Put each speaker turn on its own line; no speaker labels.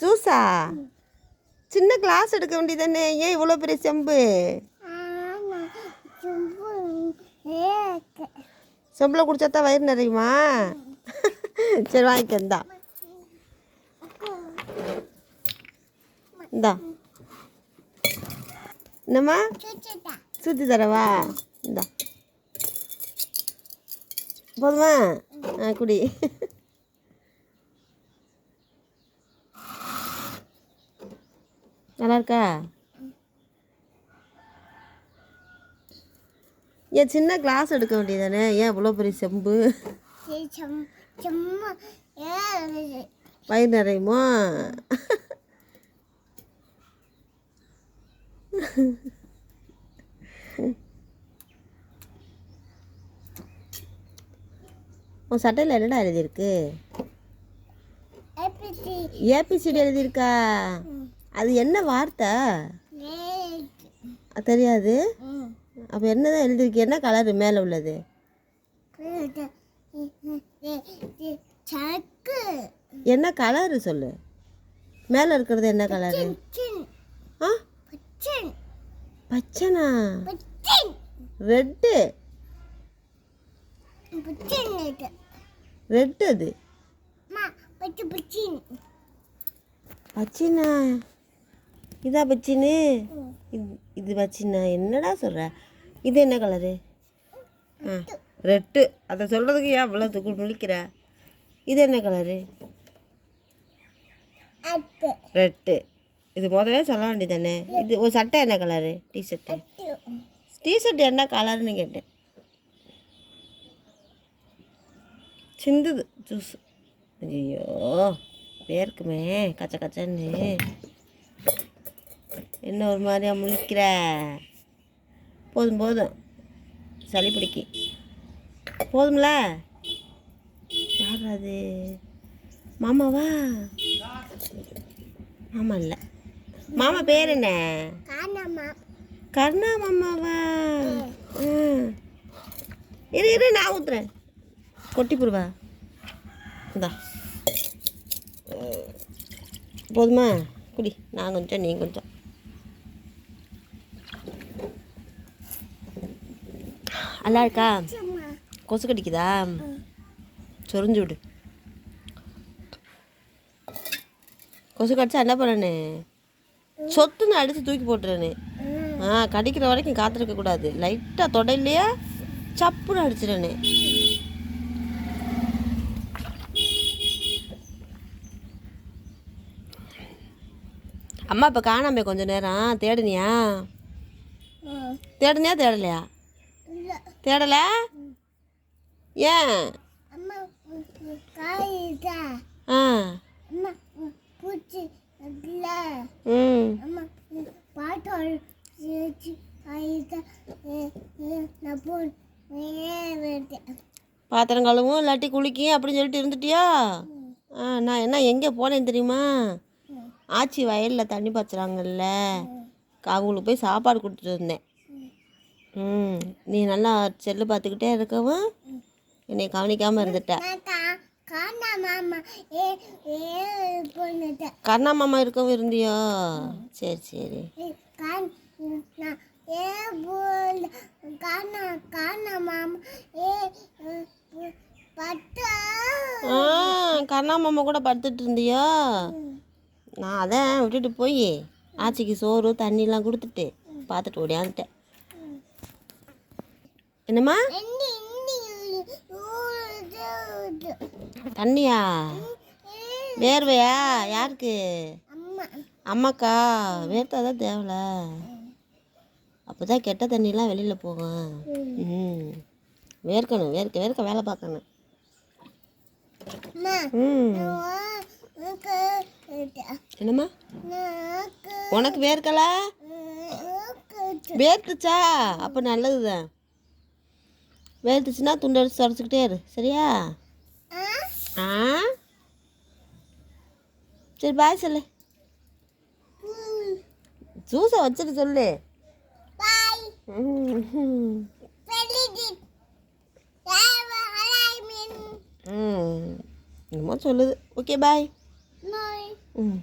ஜூஸா சின்ன கிளாஸ் எடுக்க வேண்டியதானே ஏன் இவ்வளோ பெரிய செம்பு? செம்பில் குடிச்சா தான் வயிறு நிறையுமா? சரி வாங்கிக்க இந்தா. இந்தா. என்னம்மா? சுற்றி தரவா? இந்தா. போதுமா? ஆ குடி. நல்லா இருக்கா ஏன் சின்ன கிளாஸ் எடுக்க வேண்டியதானே ஏன் இவ்வளோ பெரிய செம்பு? வயிறு நிறையுமா? உன் சட்டையில் என்னடா எழுதியிருக்கு? ஏபிசிடி எழுதியிருக்கா? அது என்ன வார்த்தை? தெரியாது? அப்போ என்னதான் எழுதியிருக்கு? என்ன கலரு மேலே உள்ளது? என்ன கலரு சொல்லு? மேலே இருக்கிறது என்ன கலரு ஆ?
பச்சன்.
ரெட்டு. ரெட்டு அது.
பச்சினா?
இதா பச்சின்னு? இது இது பச்சினா என்னடா சொல்கிற இது என்ன கலரு ஆ ரெட்டு. அதை சொல்கிறதுக்கு ஏன் அவ்வளோ துக்கு முழிக்கிற? இது என்ன கலரு ரெட்டு. இது முதல்ல சொல்ல வேண்டியதானே இது ஒரு சட்டை என்ன கலரு டிஷர்ட்டு டிஷர்ட் என்ன கலர்னு கேட்டேன். சிந்துது. ஜூஸ் ஐயோ வேர்க்குமே. கச்ச கச்சன்னு. என்ன ஒரு மாதிரியா முழிக்கிற. போதும் போதும். சளி பிடிக்கி. போதும்ல? யார் அது? மாமாவா? மாமா இல்லை. மாமா பேர் என்ன? கருணா மாமாவா. இரு இரு நான் ஊத்துறேன். கொட்டி புருவா இந்தா. போதுமா? குடி. நான் கொஞ்சம் நீ கொஞ்சம். நல்லா இருக்கா? கொசு கடிக்குதா? சொரிஞ்சு விடு. கொசு கடிச்சா என்ன பண்ணனு? சொத்துன்னு அடித்து தூக்கி போட்டுறேன்னு ஆ கடிக்கிற வரைக்கும் காத்திருக்க கூடாது. லைட்டாக தொடையிலையா? சப்புன்னு அடிச்சிடனே அம்மா இப்போ காணாமே கொஞ்ச நேரம். தேடுனியா? தேடுனியா தேடலையா? தேடலை? ஏன்? ஆ. பாத்திரம் கழுவும் இல்லாட்டி குளிக்கும் அப்படின்னு சொல்லிட்டு இருந்துட்டியா? ஆ நான் என்ன எங்கே போனேன் தெரியுமா? ஆச்சி வயலில் தண்ணி பாய்ச்சுறாங்கல்ல. அவங்களுக்கு போய் சாப்பாடு கொடுத்துட்டு இருந்தேன். ம். நீ நல்லா செல்லு பார்த்துக்கிட்டே இருக்கவும் என்னை கவனிக்காமல் இருந்துட்ட. கர்ணா மாமா இருக்கவும் இருந்தியோ? சரி சரி. கர்ணா மாமா கூட படுத்துட்டு இருந்தியோ? நான் அதான் விட்டுட்டு போய் ஆச்சிக்கு சோறு தண்ணிலாம் கொடுத்துட்டு பார்த்துட்டு ஓடியாந்துட்டேன். என்னம்மா? தண்ணியா? வேர்வையா? யாருக்கு?
அம்மா.
அம்மாக்கா வேர்த்தா தான் தேவல அப்போ தான் கெட்ட தண்ணிலாம் வெளியில் போகும். ம். வேர்க்கணும் வேர்க்க வேர்க்க வேலை பார்க்கணும். என்னம்மா? உனக்கு வேர்க்கல? வேர்த்துச்சா? அப்போ நல்லது தான் வேர்த்துச்சுன்னா துண்டு அடிச்சு தொடச்சிக்கிட்டே இரு. சரியா? ஆ? சரி பாய் சொல்லு. ஜூஸை வச்சுட்டு சொல்லு. ம். என்னமோ சொல்லுது. ஓகே பாய் ம்.